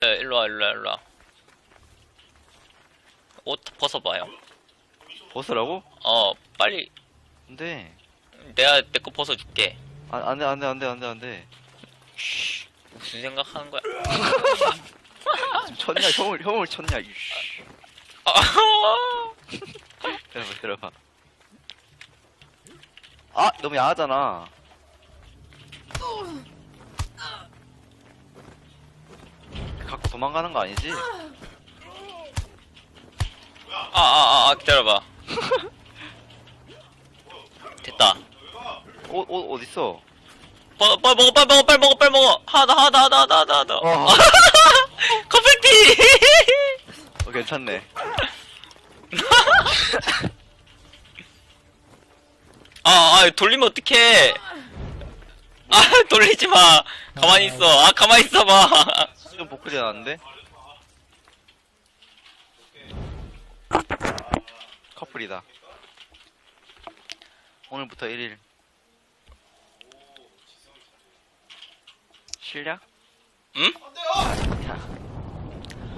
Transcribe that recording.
네, 일로와, 일로와, 일로와. 옷 벗어봐요. 벗으라고? 어, 빨리. 안 돼 내가 내 거 벗어줄게. 아, 안 돼 안 돼 안 돼 안 돼 안돼 무슨 생각하는 거야? 쳤냐 형을 형을 쳤냐 이씨 아, 들어봐 들어봐 아 너무 야하잖아 갖고 도망가는 거 아니지? 아, 아, 아, 아, 기다려봐. 됐다. 옷, 옷 어딨어? 어, 빨리 먹어, 빨리 먹어, 빨리 먹어, 빨리 먹어. 하나, 더, 하나, 더, 하나, 더, 하나, 더. 어. 커플티! 어 괜찮네 아, 아, 돌리면 어떡해. 아, 돌리지 마. 가만히 있어. 아, 가만히 있어봐. 지금 복구지 않았는데? 커플이다 오늘부터 1일 실력? 응? 야,